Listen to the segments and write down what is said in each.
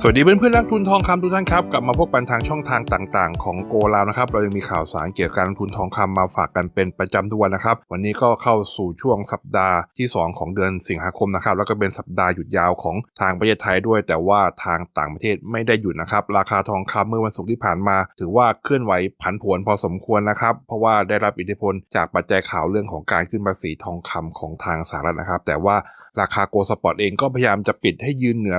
สวัสดีเพื่อนเพื่อนนักทุนทองคำทุกท่านครับ กลับมาพบกันทางช่องทางต่าง ๆ ของโกลาวนะครับ เรายังมีข่าวสารเกี่ยวกับการลงทุนทองคำมาฝากกันเป็นประจำทุกวันนะครับ วันนี้ก็เข้าสู่ช่วงสัปดาห์ที่ 2 ของเดือนสิงหาคมนะครับ แล้วก็เป็นสัปดาห์หยุดยาวของทางประเทศไทยด้วย แต่ว่าทางต่างประเทศไม่ได้หยุดนะครับ ราคาทองคำเมื่อวันศุกร์ที่ผ่านมา ถือว่าเคลื่อนไหวผันผวนพอสมควรนะครับ เพราะว่าได้รับอิทธิพลจากปัจจัยข่าวเรื่องของการขึ้นภาษีทองคำของทางสหรัฐนะครับ แต่ว่าราคาโกลสปอร์ตเองก็พยายามจะปิดให้ยืนเหนือ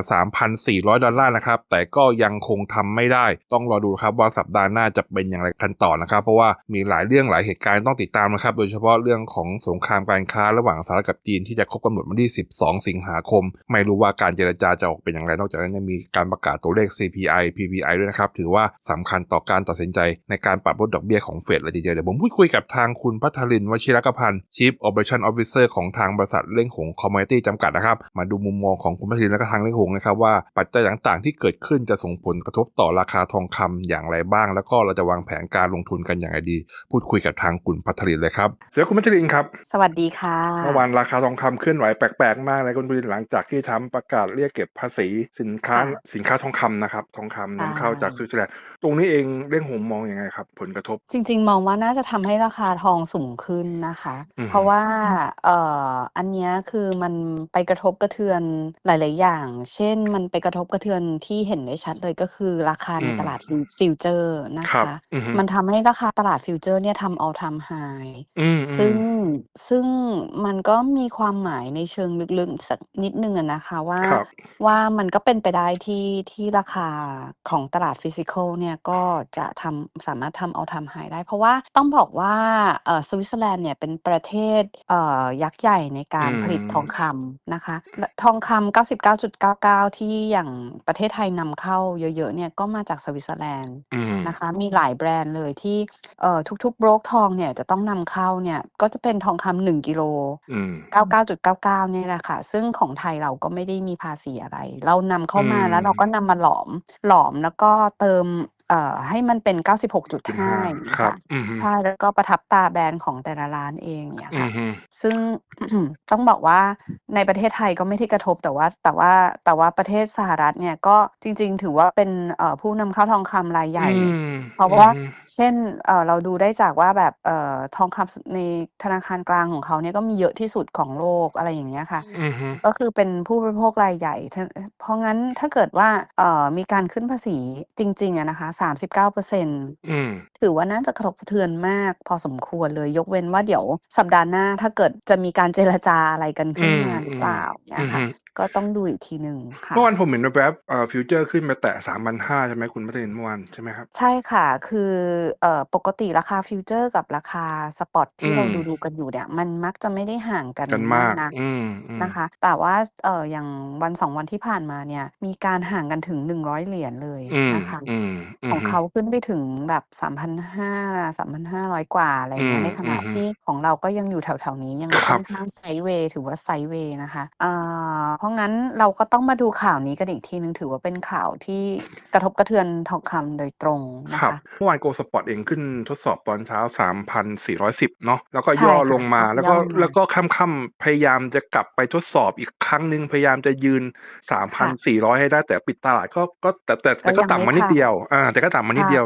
3,400 ดอลลาร์นะครับ แต่ก็ยังคงทำไม่ได้ ต้องรอดูครับว่าสัปดาห์หน้าจะเป็นอย่างไรกันต่อนะครับ เพราะว่ามีหลายเรื่องหลายเหตุการณ์ต้องติดตามนะครับ โดยเฉพาะเรื่องของสงครามการค้าระหว่างสหรัฐกับจีนที่จะครบกำหนดวันที่ 12 สิงหาคม ไม่รู้ว่าการเจรจาจะออกเป็นอย่างไร นอกจากนั้นยังมีการประกาศตัวเลข CPI PPI ด้วยนะครับ ถือว่าสำคัญต่อการตัดสินใจในการปรับลดดอกเบี้ยของเฟดเลยทีเดียวเดี๋ยวผมพูดคุยกับทางคุณพัทรินวชิรกพันธ์ Chief Operation Officer ของทางบริษัทเล่งหง Commodity จำกัดนะครับ มาดูมุมมองของคุณพัทรินและก็ทางเล่งหงนะครับว่าปัจจัยต่างๆ ที่เกิดขึ้นจะส่งผลกระทบต่อราคาทองคำอย่างไรบ้าง แล้วก็เราจะวางแผนการลงทุนกันอย่างไรดี พูดคุยกับทางคุณพัทรินทร์เลยครับเดี๋ยวคุณพัทรินทร์ครับ สวัสดีค่ะเมื่อวานราคาทองคำเคลื่อนไหวแปลกๆมากเลยคุณบินหลังจากที่ทำประกาศเรียกเก็บภาษีสินค้าค่ะสินค้าทองคำนะครับทองคำนำเข้าใช่จากสวิตเซอร์แลนด์ ตรงนี้เองเรื่องหงมองยังไงครับ ผลกระทบ จริง ๆ มองว่าน่าจะทำให้ราคาทองสูงขึ้นนะคะ อือฮึเพราะว่าเอ่ออันเนี้ยคือมันไปกระทบกระเทือนหลาย ๆ อย่าง เช่น มันไปกระทบกระเทือนที่เห็นได้ชัดเลยก็คือราคาในอืมตลาดฟิวฟิวเจอร์นะครัคะ บ อือฮึ มันทำให้ราคาตลาดฟิวเจอร์เนี่ยทำ all time high อืมซึ่งอืมซึ่งมันก็มีความหมายในเชิงลึกๆสักนิดหนึ่งอะนะคะว่า ครับ ว่ามันก็เป็นไปได้ที่ที่ราคาของตลาดฟิสิกอลเนี่ยก็จะทำสามารถทำเอาทำหายได้ เพราะว่าต้องบอกว่าเอ่อสวิตเซอร์แลนด์เนี่ยเป็นประเทศเอ่อยักษ์ใหญ่ในการอืมผลิตทองคำนะคะและทองคำ99.99 ที่อย่างประเทศไทยนำเข้าเยอะๆเนี่ยก็มาจากสวิตเซอร์แลนด์อืมนะคะมีหลายแบรนด์เลยที่เอ่อทุกๆโบรกทองเนี่ยจะต้องนำเข้าเนี่ยก็จะเป็นทองคำหนึ่งกิโลอืม99.99เนี่ยแหละค่ะ ซึ่งของไทยเราก็ไม่ได้มีภาษีอะไร เรานำเข้ามาอืมแล้วเราก็นำมาหลอมหลอมแล้วก็เติมเอ่อให้มันเป็น 96.5 95อย่างเงี้ยครับค่ะอืมใช่แล้วก็ประทับตาแบรนด์ของแต่ละร้านเองเนี่ยอืค่ะมอืมซึ่งต้องบอกว่า ในประเทศไทยก็ไม่ได้กระทบแต่ว่าแต่ว่าแต่ว่าประเทศสหรัฐเนี่ยก็จริง ๆ ถือว่าเป็นเอ่อผู้นำเข้าทองคำรายใหญ่อืมเพราะว่าอืมเช่นเอ่อเราดูได้จากว่าแบบเอ่อทองคำในธนาคารกลางของเขาเนี่ยก็มีเยอะที่สุดของโลกอะไรอย่างเงี้ยค่ะอืมฮึก็คือเป็นผู้บริโภครายใหญ่ถ้าเพราะงั้นถ้าเกิดว่าเอ่อมีการขึ้นภาษีจริงๆอะนะคะ39%อืมถือว่าน่าจะกระทบกระเทือนมาก พอสมควรเลยยกเว้นว่าเดี๋ยวสัปดาห์หน้าถ้าเกิดจะมีการเจรจาอะไรกันขึ้นอืมมาหรือเปล่าเนี่อืยมค่ะฮึก็ต้องดูอีกทีหนึ่งค่ะเมื่อวานผมเห็นแวบๆเอ่อฟิวเจอร์ขึ้นมาแตะสามพันห้าใช่ไหมคุณพัทรินทร์เมื่อวานใช่ไหมครับ ใช่ค่ะคือเอ่อปกติราคาฟิวเจอร์กับราคาสปอตอืที่เรามดูดูกันอยู่เนี่ยมันมักจะไม่ได้ห่างกันกันมามากกนักอืมอืมนะคะ แต่ว่าเอ่ออย่างวันสองวันที่ผ่านมาเนี่ยมีการห่างกันถึง100เหรียญเลยอืมนะคะอืมอืขมองฮึเขาขึ้นไปถึงแบบ3,500 3,500กว่าอะไรอืเงี้มยในขอืณะมฮึที่ของเราก็ยังอยู่แถวๆนี้ยังคค่รัอบนข้างไซด์เวย์ถือว่าไซด์เวย์นะคะอ่าเพราะงั้นเราก็ต้องมาดูข่าวนี้กันอีกทีหนึ่งถือว่าเป็นข่าวที่กระทบกระเทือนทองคำโดยตรงนะครับคะเมื่อวานโกลด์สปอร์ตเองขึ้นทดสอบตอนเช้า 3,410 เนาะแล้วก็ใช่ย่อลค่ะงมาค่ะแล้วย่ก็อมาแล้วก็ค่ำๆพยายามจะกลับไปทดสอบอีกครั้งหนึ่งพยายามจะยืนค่ะ3,400 ให้ได้แต่ปิดตลาดก็ก็แต่แต่ก็แต่ก็ยังต่ำไม่มานิดผ่านเดียวอ่าแต่ก็ต่ำมานิดใช่เดียว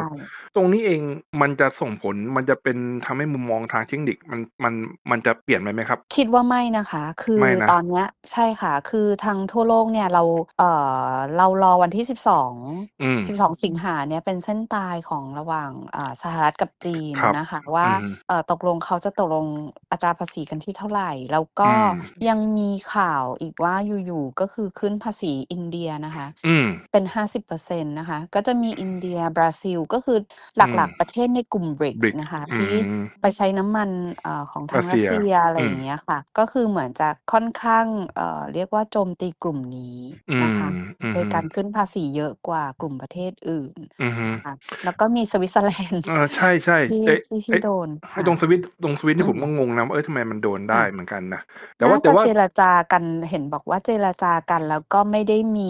ตรงนี้เองมันจะส่งผลมันจะเป็นทำให้มุมมองทางเทคนิคมันมันมันจะเปลี่ยนไปไหมครับ คิดว่าไม่นะคะ คือไม่นะตอนเนี้ยใช่ค่ะ คือทางทั่วโลกเนี่ยเราเอ่อเรารอวันที่12อืม12สิงหาเนี่ยเป็นเส้นตายของระหว่างอ่าสหรัฐกับจีนครับนะคะว่าอืมเอ่อตกลงเขาจะตกลงอัตราภาษีกันที่เท่าไหร่ แล้วก็อืมยังมีข่าวอีกว่าอยู่ๆก็คือขึ้นภาษีอินเดียนะคะอืมเป็น50%นะคะ ก็จะมีอินเดียบราซิลก็คือหอืลักมๆประเทศในกลุ่ม BRICS BRICS นะคะอืที่มไปใช้น้ำมันเอ่อของทารังสรัสเซียเซียอะไรอือมย่างเงี้ยค่ะ ก็คือเหมือนจะค่อนข้างเอ่อเรียกว่าโจมตีกลุ่มนี้อืนะมคะอืมโดยการขึ้นภาษีเยอะกว่ากลุ่มประเทศอื่นอืมฮึค่ะแล้วก็มีสวิตเซอร์แลนด์เออใช่ใช่ที่เอ๊ะที่ที่เอ๊ะโดนไอ้ค่ะตรงสวิตตรงสวิตอืนี่ผมมก็งงนะว่าเอ้ยทำไมมันโดนได้ค่ะเหมือนกันนะแต่ว่าน่าแต่จะว่าเจรจากันเห็นบอกว่าเจรจากันแล้วก็ไม่ได้มี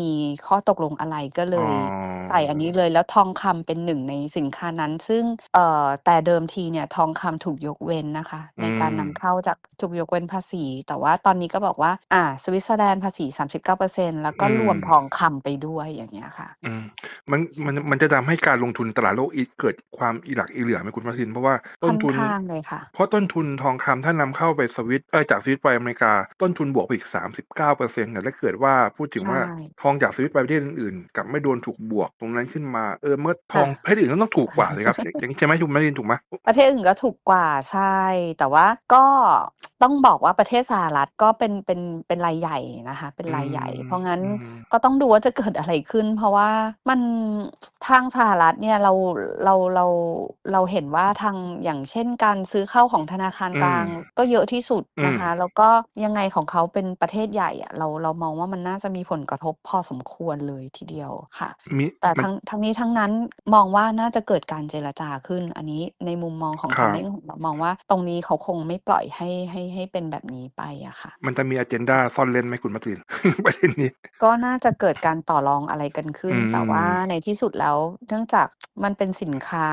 ข้อตกลงอะไรก็เลอ๋อยใส่อันนี้เลยแล้วทองคำเป็นหนึ่งในสินคานั้น ซึ่งเอ่อแต่เดิมทีเนี่ยทองคำถูกยกเว้นนะคะอืในการนำมเข้าจากถูกยกเว้นภาษี แต่ว่าตอนนี้ก็บอกว่า อ่า สวิตเซอร์แลนด์ภาษี 39%แล้วอืก็รวมมทองคำไปด้วยอย่างเงี้ยค่ะอืมมันใช่มันมันจะทำให้การลงทุนตลาดโลกอีเกิดความอีหลักอีเหลือไหมคุณพัชรินทร์เพราะว่าคต้่อนนทุนข้างเลยค่ะเพราะต้นทุนทองคำถ้านำเข้าไปสวิตเออจากสวิตไปอเมริกา ต้นทุนบวกไปอีก 39%เนี่ยถ้าเกิดว่าพูดถึงใช่ว่าทองจากสวิตไปประเทศอื่นๆกลับไม่โดนถูกบวกตรงนั้นขึ้นมาเออเมื่อทค่ะองประเทศอื่นก็ต้องถูกกว่าเลยครับใช่ไหมคุณพัชรินถูกไหม?ประเทศอื่นก็ถูกกว่าใช่ แต่ว่าก็ ต้องบอกว่าประเทศสหรัฐก็เป็นเป็นเป็นรายใหญ่นะคะ เป็นอืรายใหญ่มเพราะงั้นอืมก็ต้องดูว่าจะเกิดอะไรขึ้น เพราะว่ามันทางสหรัฐเนี่ยเราเราเราเราเห็นว่าทางอย่างเช่นการซื้อเข้าของธนาคารอืกลามงก็เยอะที่สุดอืนะมคะ แล้วก็ยังไงของเขาเป็นประเทศใหญ่อะเราเรามองว่ามันน่าจะมีผลกระทบพอสมควรเลยทีเดียวค่ะมีแต่มัทัน้งทั้งนี้ทั้งนั้นมองว่าน่าจะเกิดการเจรจาขึ้น อันนี้ในมุมมองของครัทางบเล่นของเรามองว่าตรงนี้เขาคงไม่ปล่อยให้ให้ให้เป็นแบบนี้ไปอะค่ะ มันจะมีอะเจนดาซ่อนเร้นไหมคุณพัชรินทร์ประเด็นนี้?ก็น่าจะเกิดการต่อรองอะไรกันขึ้อืนแต่ว่ามในที่สุดแล้วเนื่องจากมันเป็นสินค้า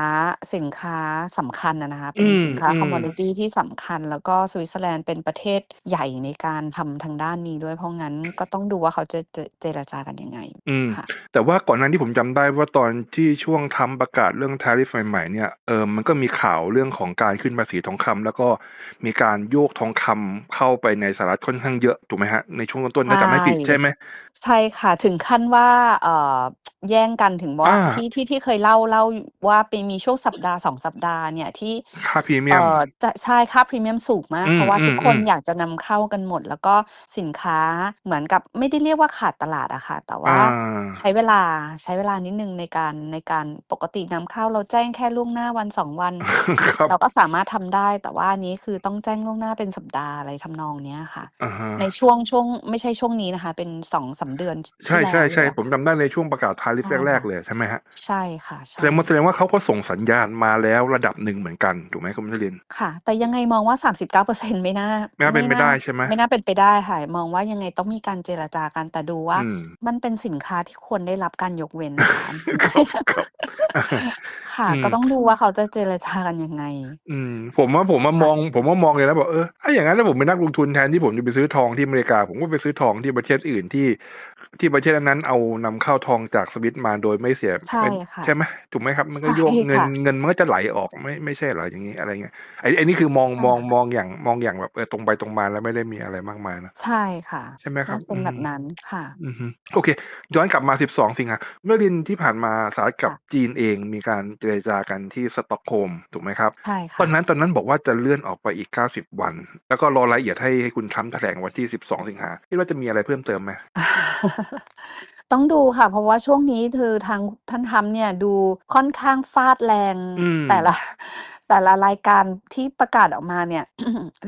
สินค้าสำคัญอะนะคะอืเป็นมสินค้าอืคอมมมอดิตีที่สำคัญ แล้วก็สวิตเซอร์แลนด์เป็นประเทศใหญ่ในการทำทางด้านนี้ด้วยเพราะงั้นก็ต้องดูว่าเขาจะจะเจรจากันยังไงอืมค่ะแต่ว่าก่อนหน้านี้ผมจำได้ว่าตอนที่ช่วง Trump ประกาศเรื่อง tariff ใหม่ๆเนี่ยเอ่อมันก็มีข่าวเรื่องของการขึ้นภาษีทองคำแล้วก็มีการโยกทองคำเข้าไปในสหรัฐค่อนข้างเยอะถูกไหมครับ?ในช่วงต้นๆใชถ้า่จำไม่ผิดใช่ไหม?ใช่ค่ะ ถึงขั้นว่าเอ่อ แย่งกันถึงว่าอาที่ที่ที่เคยเล่าเล่าว่าไปมีช่วงสัปดาห์2สัปดาห์เนี่ยที่ค่าพรีเมีเอ่ยมอจะใช่ค่าพรีเมียมสูงมาอืกเพราะว่าทุกคนมๆๆอยากจะนำเข้ากันหมด แล้วก็สินค้าเหมือนกับไม่ได้เรียกว่าขาดตลาดอะค่ะ แต่อว่าาใช้เวลาใช้เวลานิดหนึ่งในการในการปกตินำเข้าเราแจ้งแค่ล่วงหน้าวัน2วันครับเราก็สามารถทำได้แต่ว่าอันนี้คือต้องแจ้งล่วงหน้าเป็นสัปดาห์อะไรทำนองเนี้ยค่ะอะฮะในช่วงช่วงไม่ใช่ช่วงนี้นะคะ เป็น2-3เดือนทใชี่แล้วเล่ยๆอะๆผมจำได้ในช่วงประกาศ tariff ใช่แรค่กะๆเลยใช่ไหมครับ?ใช่ค่ะใชแสดงว่า่แสดงว่าเขาก็ส่งสัญญาณมาแล้วระดับหนึ่งเหมือนกันถูกไหมคุณพัชรินทร์?ค่ะ แต่ยังไงมองว่า 39%ไม่น่าไม่น่าไมเป็่นไปน่าได้ใช่ไหม?ไม่น่าเป็นไปได้ค่ะมองว่ายังไงต้องมีการเจรจากันแต่ดูว่าอืมมันเป็นสินค้าที่ควรได้รับการยกเว้นนะ คะครับครับอาค่ะอืก็มต้องดูว่าเขาจะเจรจากันยังไง อืม ผมว่าผมอะค่มะอง ผมว่ามองเลยนะบอกเออถ้าอย่างงั้นถ้าผมเป็นนักลงทุนแทนที่ผมจะไปซื้อทองที่อเมริกา ผมก็ไปซื้อทองที่ประเทศอื่นที่ที่ประเทศนั้นๆเอานำเข้าทองจากสวิตมาโดยไม่เสียใช่เป็นค่ะใช่ไหม?ถูกไหมครับ?มันใชก็่โยกเงิคน่ะเงินมันก็จะไหลออกไม่ไม่ใช่เหรอ?อย่างงี้อะไรเงี้ยไอ้ไอ้นี่คือมองใช่มองค่ะมองอย่างมองอย่างแบบเออตรงไปตรงมาแล้วไม่ได้มีอะไรมากมายนะใช่ค่ะ ใช่ไหมคน่ารับ?จะเป็อืนแบมบนั้นค่ะอือฮึโอเค ย้อนกลับมา 12 สิงหาเมื่อเดือนที่ผ่านมาสหรัฐกัค่บะจีนเองมีการเจรจากันที่สต็อกโฮล์มถูกไหมครับ?ใช่คตอะนนั้นตอนนั้นบอกว่าจะเลื่อนออกไปอีก 90 วัน แล้วก็รอรายละเอียดให้ให้คุณ Trump แถลงวันที่ 12 สิงหาคิดว่าจะมีอะไรเพิ่มเติมไหม?ต้องดูค่ะ เพราะว่าช่วงนี้คือทางท่าน Trump เนี่ยดูค่อนข้างฟาดแรงอืมแต่ละ แต่ละรายการที่ประกาศออกมาเนี่ย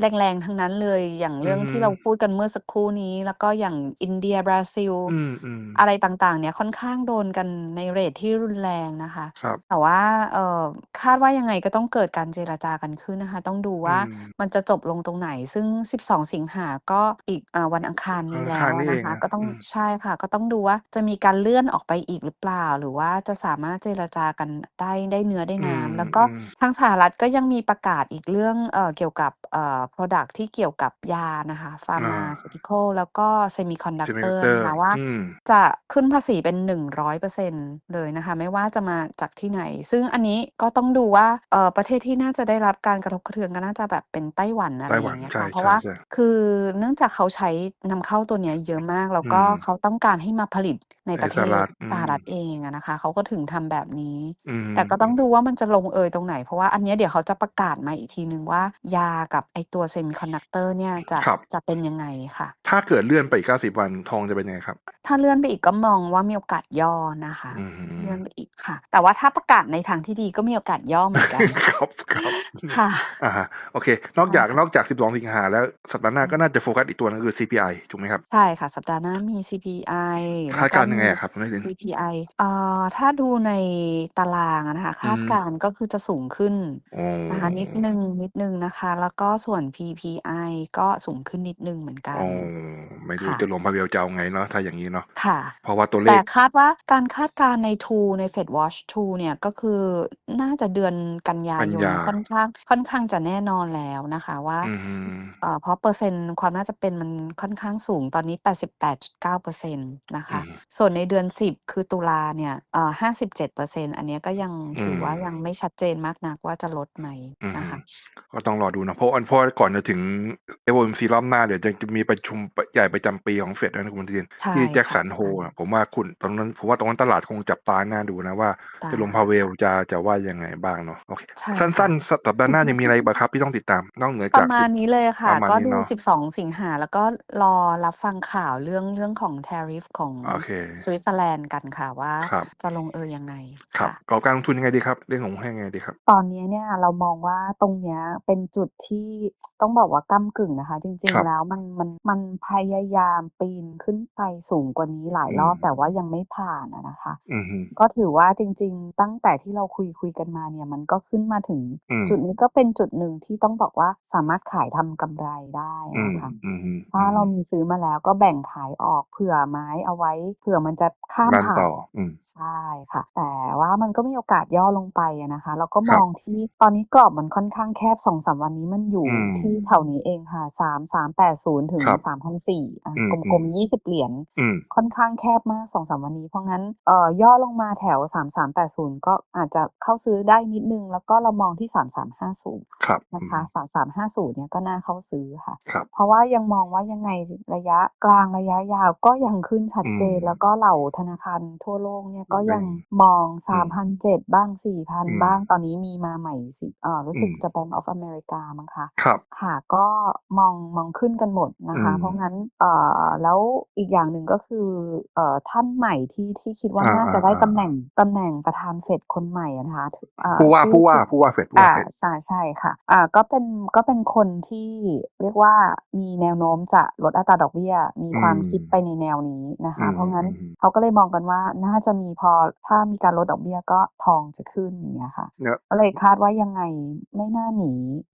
แรงๆ ทั้งนั้นเลยอย่างอืเรื่อองฮึที่เราพูดกันเมื่อสักครู่นี้ แล้วก็อย่างอินเดียบราซิลอืมๆอะไรต่างๆ เนี่ยค่อนข้างโดนกันในเรตที่รุนแรงนะคะครับแต่ว่าเอ่อคาดว่ายังไงก็ต้องเกิดการเจรจากันขึ้นนะคะ ต้องดูอืว่ามมันจะจบลงตรงไหน ซึ่ง 12 สิงหาก็อีกอ่าวันอังคารวันนี้อังแล้คารวนี้อะเอนะงคะนะก็ต้ออืงมใช่ค่ะ ก็ต้องดูว่าจะมีการเลื่อนออกไปอีกหรือเปล่า หรือว่าจะสามารถเจรจากันได้ได้เนื้อได้อืน้ำแล้วมก็ๆทางสหรัฐก็ยังมีประกาศอีกเรื่องเอ่อเกี่ยวกับเอ่อพรอดักต์ที่เกี่ยวกับยานะคะอา Pharmaceutical แล้วก็ Semiconductor นะ Semiconductor คะว่าอืม จะขึ้นภาษีเป็น 100%เลยนะคะ ไม่ว่าจะมาจากที่ไหน ซึ่งอันนี้ก็ต้องดูว่าเอ่อประเทศที่น่าจะได้รับการกระทบกระเทือนก็น่าจะแบบเป็นไต้หวันอะไต้ไรหอวยั่นางเงี้ยใชค่ะเพราะว่า่ๆๆคือเนื่องจากเขาใช้นำเข้าตัวเนี้ยเยอะมาก แล้วอืก็มเขาต้องการให้มาผลิตในในประสเทหรัศฐอืสหมรัฐเองอะนะคะ เขาก็ถึงทำแบบนี้ อืมแต่ก็ต้องดูว่ามันจะลงเอยตรงไหน เพราะว่าอันเนี้ยเดี๋ยวเขาจะประกาศมาอีกทีหนึ่งว่า ยากับไอ้ตัว Semiconductor เนี่ยจะครับจะเป็นยังไงค่ะ ถ้าเกิดเลื่อนไปอีก90วันทองจะเป็นยังไงครับ?ถ้าเลื่อนไปอีกก็มองว่ามีโอกาสย่อนะคะอื้อฮืเลื่อนอไปอีกค่ะ แต่ว่าถ้าประกาศในทางที่ดีก็มีโอกาสย่อเหมือนกันครับครับอืมค่ะอะฮะโอเคใชนอก่จากค่ะนอกจาก12สิงหาแล้วสัปดาห์หน้าอืก็มน่าจะโฟกัสอีกตัวหนึ่งคือ CPI ถูกไหมครับใช่ค่ะ สัปดาห์หน้ามี CPI คแล้าวดก็การณ์มยังไงีอะครับคุณพัชรินทร์? PPI เอ่อถ้าดูในตารางอะนะคะอืคาดมการณ์ก็คือจะสูงขึ้นอ๋อนะคะ นิดหนึ่งนิดหนึ่งนะคะ แล้วก็ส่วน PPI ก็สูงขึ้นนิดหนึ่งเหมือนกัอ๋อนมไม่รู้ค่ะ จะลงพาเวลจะเอาไงเนาะ ถ้าอย่างนี้เนาะ ค่ะ เพราะว่าตัวเลแต่ข คาดว่าการคาดการณ์ใน True ใน Fed Watch True เนี่ย ก็คือน่าจะเดือนกันยากันยนยา ค่อนข้าง ค่อนข้างจะแน่นอนแล้วนะคะว่าอือฮึเอ่อเพราะเปอร์เซ็นต์ความน่าจะเป็นมันค่อนข้างสูงตอนนี้ 88.9%นะอืคะ ม ส่วนในเดือน 10 คือตุลาเนี่ยเอ่อ57%อันเนี้ยก็ยังอืถือม ว่ายังไม่ชัดเจนมากนักว่าจะลดไหมอือนะฮึคะก็ต้องรอดูเนาะเพราะอันเพราะว่าก่อนจะถึง FOMC รอบหน้าเดี๋ยวจะมีประชุมใหญ่ประจำปีของเฟดด้วยนะคุณธีนใช่ที่แจ็คค่ะสันโฮใช่อะผมว่าคุณตรงนั้นผมว่าตรงนั้นตลาดคงจับตาหน้าดูนะว่าได้จะลงพาเวลค่ะจะจะว่ายังไงบ้างเนาะโอเคใช่สัค่ะ้นๆสัปดาห์หน้ายังมีอะไรอีกบ้างครับที่ต้องติดตามนอกเหนือปจากระมาณนี้เลยปค่ะระมาณก็นี้ดูเนาะ12 สิงหาแล้วก็รอรับฟังข่าวเรื่องเรื่องของ tariff ของโอเคสวิตเซอร์แลนด์กันค่ะว่าครับจะลงเอยยังไงครับค่ะกรอบการลงทุนยังไงดีครับ เรื่องของหุ้นยังไงดีครับ ตอนนี้เนี่ยเรามองว่าตรงเนี้ยเป็นจุดที่ต้องบอกว่าก้ำกึ่งนะคะจคริงรับ ๆ แล้วมันมันมันพยายามปีนขึ้นไปสูงกว่านี้หลายอืรอมบแต่ว่ายังไม่ผ่านอะนะคะ อือฮึ ก็ถือว่าจริง ๆ ตั้งแต่ที่เราคุยคุยกันมาเนี่ย มันก็ขึ้นมาถึงอืม จุดนี้ก็เป็นจุดหนึ่งที่ต้องบอกว่าสามารถขายทำกำไรได้อืมนะคะ อือฮึถ้าอือเราฮึมีซื้อมาแล้วก็แบ่งขายออกเผื่อไม้เอาไว้ เผื่อมันจะข้ามรันผ่าต่น อ อืม ใช่ค่ะ แต่ว่ามันก็มีโอกาสย่อลงไปอะนะคะ เราก็คมรัอบ งที่ตอนนี้กรอบมันค่อนข้างแคบ2-3วันนี้มันอยู่อืมที่แถวนี้เองค่ะ3380ถึงครับ3,400อ่าอืมกอืลมมๆ20เหรียญ อืม ค่อนข้างแคบมาก2-3วันนี้ เพราะงั้นเอ่อย่อลงมาแถว3380ก็อาจจะเข้าซื้อได้นิดหนึ่งแล้วก็เรามองที่3350ครับนะอืคะม3350เนี่ยก็น่าเข้าซื้อค่ะ ครับ เพราะว่ายังมองว่ายังไงระยะกลางระยะยาวก็ยังขึ้นชัดอืเจมนแล้วก็เหล่าธนาคารทั่วโลกเนี่ยก็แบยังงมอง อืม3,700 บ้าง อื4,000มบ้าง ตอนนี้มีมาใหม่สิเอ่อรู้อืสึกมจะ Bank of America มั้งคะครับค่ะก็มองมองขึ้นกันหมดนะอืคะมเพราะงั้นเอ่อแล้วอีกอย่างหนึ่งก็คือเอ่อท่านใหม่ที่ที่คิดว่าอาน่าจะได้ตำแหๆน่งตำแหน่งประธานเฟดคนใหม่อะนะคะถอ่าๆผู้ว่าชื่อผู้ว่าคุณผู้ว่าเฟดผู้ว่าอ่าเฟดใช่ใช่ค่ะอ่าก็เป็นก็เป็นคนที่เรียกว่ามีแนวโน้มจะลดอัตราดอกเบี้ย มีอืความมคิดไปในแนวนี้นะอืคะมเพราะงั้นอืมเขาก็เลยมองกันว่าน่าจะมีพอถ้ามีการลดดอกเบี้ยก็ทองจะขึ้นอย่างเงี้ยค่ะเนี่ยก็เลยคาดว่ายังไงไม่น่าหนี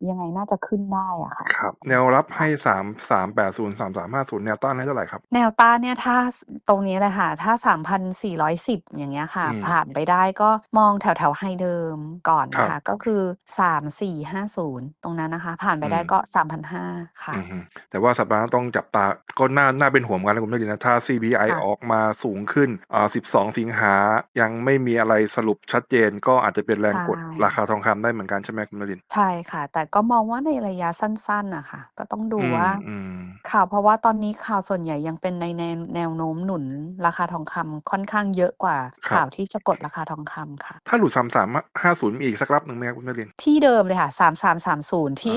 ยังไงน่าจะขึ้นได้อะค่ะครับ แนวรับค่ะให้3 380 3350แนวต้านให้เท่าไรครับ?แนวต้านเนี่ยถ้าสตรงนี้เลยค่ะ ถ้า3,410อย่างเงี้ยค่ะอืมผ่านไปได้ก็มองแถวๆไฮเดิมก่อนครันะบคะ ก็คือ3450ตรงนั้นนะคะ ผ่านไปอืได้มก็3,500ค่อืะอฮึแต่ว่าสัปดาห์หน้าต้องจับตาก็น่าน่าเป็นห่วงเหมือนกันนะคุณแม่ลีนะถ้า CPI ค่ะออกมาสูงขึ้นอ่า12สิงหายังไม่มีอะไรสรุปชัดเจนก็อาจจะเป็นแรใชงกดราคา่ทองคำได้เหมือนกันใช่ไหมคุณแม่ลีน?ใช่ค่ะ แต่ก็มองว่าในระยะสั้น ๆ น่ะค่ะ ก็ต้องดูอืว่ามๆค่ะเพราะว่าตอนนี้ข่าวส่วนใหญ่ยังเป็นในแนว แนวโน้มหนุนราคาทองคำค่อนข้างเยอะกว่าคขรั่าบ วที่จะกดราคาทองคำค่ะ ถ้าหลุด 3350 มีอีกสักรับหนึ่งไหมครับคุณแม่ลีน?ที่เดิมเลยค่ะ 3330ที่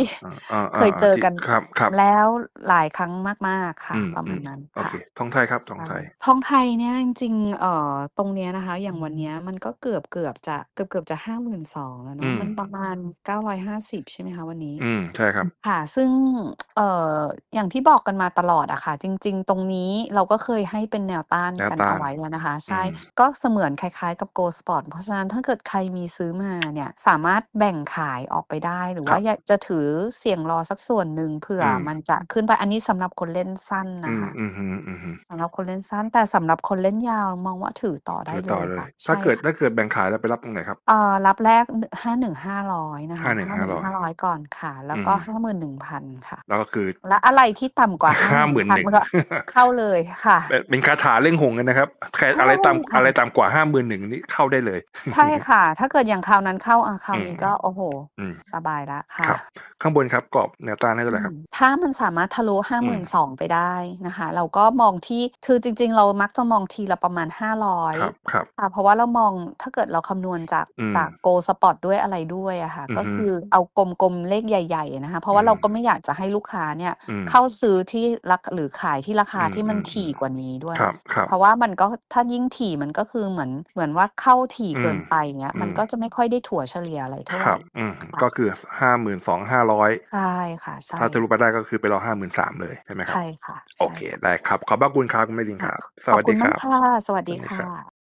อาๆเคยเจๆ อๆ ที่ กันครับ ๆ แล้วหลายครั้งมาก ๆ ค่ะอืประมาณม นั้นๆ โอค่ะเคทองไทยครับ ทใชอง่ ไทย ทองไทยเนี่ยจริง ๆ เอ่อ ตรงเนี้ยนะคะ อย่างวันเนี้ยมันก็เกือบเกือบจะ เกือบ ๆ จะ 52,000 แล้วอืเนาะม มันประมาณ 950 ใช่ไหมคะวันนี้?อืม ใช่ครับ ค่ะ ซึ่ง เอ่อ อย่างที่บอกกันมาตลอดอะค่ะ จริง ๆ ตรงนี้เราก็เคยให้เป็นแนวต้านแนวกันต้าเอาน ไว้อะนะคะ อืใช่ ม ก็เสมือนคล้ายๆ กับ Gold Spot เพราะฉะนั้นถ้าเกิดใครมีซื้อมาเนี่ย สามารถแบ่งขายออกไปได้ หรือคว่ารับอยากจะถือเสี่ยงรอสักส่วนหนึ่งเผื่ออืม มันจะขึ้นไป อันนี้สำหรับคนเล่นสั้นอืนะมคะ อือฮึๆสำหรับคนเล่นสั้น แต่สำหรับคนเล่นยาวมองว่าถือต่อได้ถือเลต่อยเลค่ะ ย ใชถ้า่เกิดค่ะ ถ้าเกิดแบ่งขายแล้วไปรับตรงไหนครับ?เอ่อรับแรกน51,500นะคะ51,500 51,500ก่อนค่ะ แล้อืวก็ม51,000ค่ะ แล้วก็คือ แล้วอะไรที่ต่ำกว่า51,000 51,000ก็เข้าเลยค่ะ เป็นเป็นคาถาเร่งหงส์เลยนะครับใครใช่อะไรต่ำค่อะไระต่ำกว่า51,000นี่เข้าได้เลย ใช่ค่ะ ถ้าเกิดอย่างคราวนั้นเข้าอาคราอืวมนี้ก็โอ้โฮอืมสบายแล้วค่ครัะบข้างบนครับกรอบแนวต้านให้เท่าอืไรครับ?มถ้ามันสามารถทะลุอืม52,000ไปได้นะคะ เราก็มองที่คือจริง ๆ เรามักจะมองทีละประมาณครั500บครับค่ะเพราะว่าเรามองถ้าเกิดเราคำนวณจากอืมจาก Gold Spot ด้วยอะไรด้วยอะค่ะอือก็ฮึคือเอากลมๆเลขใหญ่ๆอะนะคะ เพราะอืว่าเรามก็ไม่อยากจะให้ลูกค้าเนี่ยอืมเข้าซื้อที่ราหรือขายที่ราคาอืที่มันมถี่ๆกว่านี้ด้วๆยครับครับเพราะว่ามันก็ถ้ายิ่งถี่มันก็คือเหมือนเหมือนว่าเข้าถี่อืเกิมนไปอย่างเงี้ยอืมันมก็จะไม่ค่อยได้ถัวเฉลี่ยอะไรเท่าคไรรับอืมค่ก็ะคือ52,500ใช่ค่ะใช่ถ้าทะลุค่ะไปได้ก็คือไปรอ53,000เลยใช่ไหมครัใชบ?่ค่ะ โอใช่เคค่ะได้ครับ ขอบพระคุณครับคุณแม่ลีนค่คะรับสขอบวัสคุดีณคมารักบค่ะสวัสสดีวัสดีค่ครับะ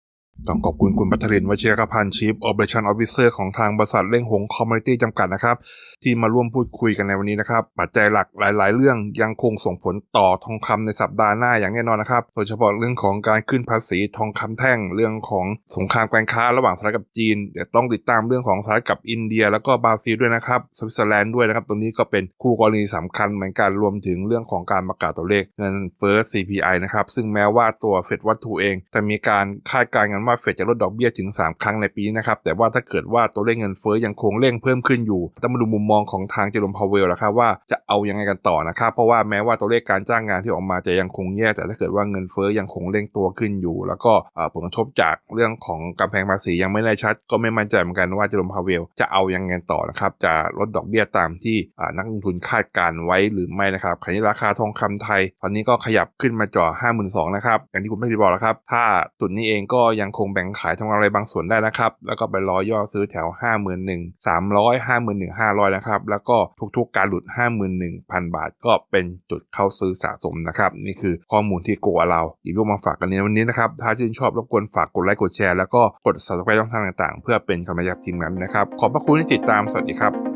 ต้องขอบคุณคุณปัทรินวชิรพันธ์ Chief Operation Officer ของทางบริษัทเล่งหงคอมมูนิตี้จำกัดนะครับ ที่มาร่วมพูดคุยกันในวันนี้นะครับ ปัจจัยหลักหลาย ๆ เรื่องยังคงส่งผลต่อทองคำในสัปดาห์หน้าอย่างแน่นอนนะครับ โดยเฉพาะเรื่องของการขึ้นภาษีทองคำแท่งเรื่องของสงครามการค้าระหว่างสหรัฐกับจีนเดี๋ยวต้องติดตามเรื่องของสหรัฐกับอินเดีย แล้วก็บราซิลด้วยนะครับสวิตเซอร์แลนด์ด้วยนะครับตรงนี้ก็เป็นคู่กรณีสำคัญเหมือนกันรวมถึงเรื่องของการประกาศตัวเลขเงินเฟ้อ CPI นะครับซึ่งแม้ว่าตัวเฟดวัตถุเองจะมีการคาดการณ์กันว่า เฟดจะลดดอกเบี้ยถึง 3 ครั้งในปีนี้นะครับ แต่ว่าถ้าเกิดว่าตัวเลขเงินเฟ้อยังคงเร่งเพิ่มขึ้นอยู่ ต้องมาดูมุมมองของทางเจอร์มพาวเวลแล้วครับว่าจะเอายังไงกันต่อนะครับ เพราะว่าแม้ว่าตัวเลขการจ้างงานที่ออกมาจะยังคงแย่ แต่ถ้าเกิดว่าเงินเฟ้อยังคงเร่งตัวขึ้นอยู่ แล้วก็ผลกระทบจากเรื่องของกำแพงภาษียังไม่แน่ชัด ก็ไม่มั่นใจเหมือนกันว่าเจอร์มพาวเวลจะเอายังไงต่อนะครับ จะลดดอกเบี้ยตามที่นักลงทุนคาดการไว้หรือไม่นะครับขณะนี้ราคาทองคำไทย ตอนนี้ก็ขยับขึ้นมาจ่อ 52,000นะครับ อย่างที่คุณไม่ได้บอกแล้วครับ ถ้าจุดนี้เองก็ยังคงแบ่งขายทำกำไรบางส่วนได้นะครับ แล้วก็ไปรอย่อซื้อแถว 51,300 51,500 นะครับ แล้วก็ทุกๆการหลุด 51,000 บาท ก็เป็นจุดเข้าซื้อสะสมนะครับ นี่คือข้อมูลที่โกะเราหยิบยกมาฝากกันในวันนี้นะครับ ถ้าชื่นชอบรบกวนฝากกดไลค์กดแชร์แล้วก็กด subscribe ช่องทางต่างๆ เพื่อเป็นกำลังใจกับทีมงานนะครับ ขอบพระคุณที่ติดตามสวัสดีครับ